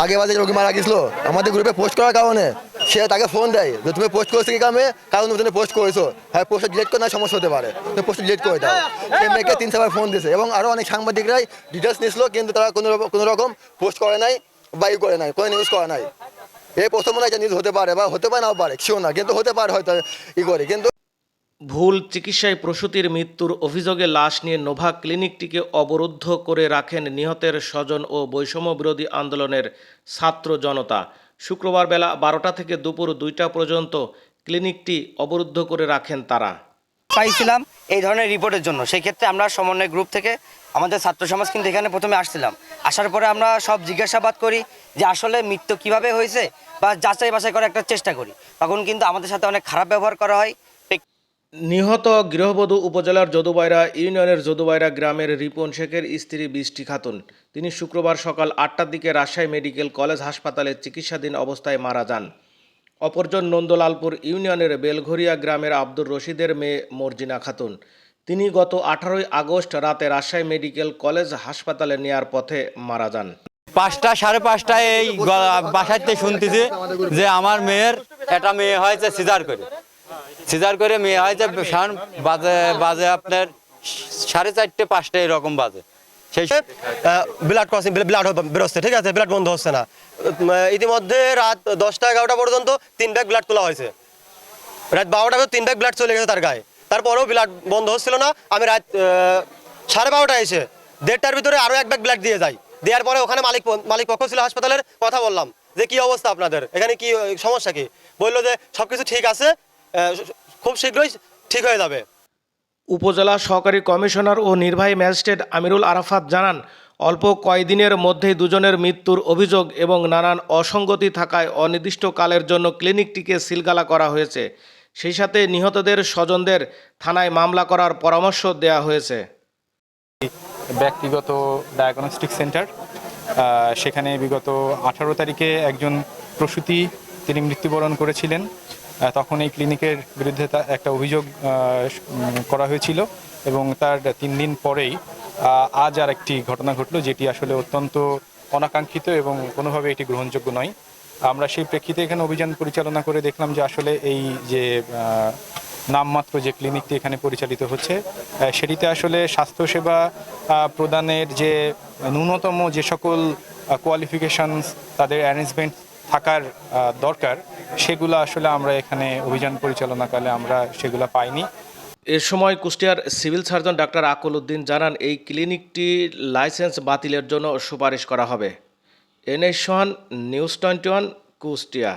আগে বাজে রোগী মারা গেছিল আমাদের গ্রুপে পোস্ট করার কারণে সে তাকে ফোন দেয় যে তুমি পোস্ট করেছ কি কামে? কারণ তুমি পোস্ট করেছ হ্যাঁ পোস্ট ডিলিট করে না সমস্যা হতে পারে। তুমি পোস্ট ডিলিট করে দাও। সে মেয়েকে তিন চারবার ফোন দিয়েছে এবং আরও অনেক সাংবাদিকরাই ডিটেলস নিয়েছিল কিন্তু তারা কোনো রকম- কোনো রকম পোস্ট করে নাই বা ই করে নাই কোনো নিউজ করে নাই। এই প্রথম মনে হয় নিউজ হতে পারে বা হতে পারে নাও পারে শিও না কিন্তু হতে পারে হয়তো ই করে। কিন্তু ভুল চিকিৎসায় প্রসূতির মৃত্যুর অভিযোগে লাশ নিয়ে নোভা ক্লিনিকটিকে অবরুদ্ধ করে রাখেন নিহতের স্বজন ও বৈষম্য বিরোধী আন্দোলনের ছাত্র জনতা। শুক্রবার বেলা বারোটা থেকে দুপুর দুইটা পর্যন্ত ক্লিনিকটি অবরুদ্ধ করে রাখেন তারা। পাইছিলাম এই ধরনের রিপোর্টের জন্য। সেই ক্ষেত্রে আমরা সমন্বয় গ্রুপ থেকে আমাদের ছাত্র সমাজ কিন্তু এখানে প্রথমে আসছিলাম। আসার পরে আমরা সব জিজ্ঞাসাবাদ করি যে আসলে মৃত্যু কীভাবে হয়েছে বা যাচাই বাছাই করার একটা চেষ্টা করি। তখন কিন্তু আমাদের সাথে অনেক খারাপ ব্যবহার করা হয়। নিহত গৃহবধূ উপজেলার যদুবাইরা ইউনিয়নের যদুবাইরা গ্রামের রিপন শেখের স্ত্রী বৃষ্টি খাতুন। তিনি শুক্রবার সকাল আটটার দিকে রাজশাহী মেডিকেল কলেজ হাসপাতালে চিকিৎসাধীন অবস্থায় মারা যান। অপরজন নন্দলালপুর ইউনিয়নের বেলঘরিয়া গ্রামের আব্দুর রশিদের মেয়ে মর্জিনা খাতুন। তিনি গত আঠারোই আগস্ট রাতে রাজশাহী মেডিকেল কলেজ হাসপাতালে নেয়ার পথে মারা যান। পাঁচটা, সাড়ে পাঁচটায় এই বাসাতে শুনতেছি যে আমার মেয়ের একটা মেয়ে হয়েছে সিজার করে। সিজার করে মেয়ে হয়েছে সান বাজে বাজে আপনার সাড়ে চারটে, পাঁচটা এরকম বাজে। সেই ব্লাড ক্রসিং ব্লাড বেরোচ্ছে, ঠিক আছে? ব্লাড বন্ধ হচ্ছে না। ইতিমধ্যে রাত দশটা, এগারোটা পর্যন্ত তিন ব্যাগ ব্লাড তোলা হয়েছে। রাত বারোটা পর্যন্ত তিন ব্যাগ ব্লাড চলে গেছে তার গায়ে। তারপরেও ব্লাড বন্ধ হচ্ছিল না। আমি রাত সাড়ে বারোটায় এসে দেড়টার ভিতরে আরও এক ব্যাগ ব্লাড দিয়ে যাই। দেওয়ার পরে ওখানে মালিক মালিক পক্ষ ছিল হাসপাতালের, কথা বললাম। যে কি অবস্থা আপনাদের? এখানে কি সমস্যা কি? বলল যে সব কিছু ঠিক আছে খুব শীঘ্রই ঠিক হয়ে যাবে। উপজেলা সহকারী কমিশনার ও নির্বাহী ম্যাজিস্ট্রেট আমিরুল আরাফাত জানান অল্প কয়দিনের মধ্যেই দুজনের মৃত্যুর অভিযোগ এবং নানান অসঙ্গতি থাকায় অনির্দিষ্টকালের জন্য ক্লিনিকটিকে সিলগালা করা হয়েছে। সেই সাথে নিহতদের স্বজনদের থানায় মামলা করার পরামর্শ দেওয়া হয়েছে। ব্যক্তিগত ডায়াগনস্টিক সেন্টার সেখানে বিগত আঠারো তারিখে একজন প্রসূতি তিনি মৃত্যুবরণ করেছিলেন। তখন এই ক্লিনিকের বিরুদ্ধে একটা অভিযোগ করা হয়েছিল এবং তার তিন দিন পরেই আজ আর একটি ঘটনা ঘটলো যেটি আসলে অত্যন্ত অনাকাঙ্ক্ষিত এবং কোনোভাবে এটি গ্রহণযোগ্য নয়। আমরা সেই প্রেক্ষিতে এখানে অভিযান পরিচালনা করে দেখলাম যে আসলে এই যে নামমাত্র যে ক্লিনিকটি এখানে পরিচালিত হচ্ছে সেটিতে আসলে স্বাস্থ্যসেবা প্রদানের যে ন্যূনতম যে সকল কোয়ালিফিকেশন তাদের অ্যারেঞ্জমেন্ট থাকার দরকার সেগুলো আসলে আমরা এখানে অভিযান পরিচালনাকালে আমরা সেগুলো পাইনি। এ সময় কুষ্টিয়ার সিভিল সার্জন ডাক্তার আকুল উদ্দিন জানান, এই ক্লিনিকটি লাইসেন্স বাতিলের জন্য সুপারিশ করা হবে। NS news twenty one, Kushtia.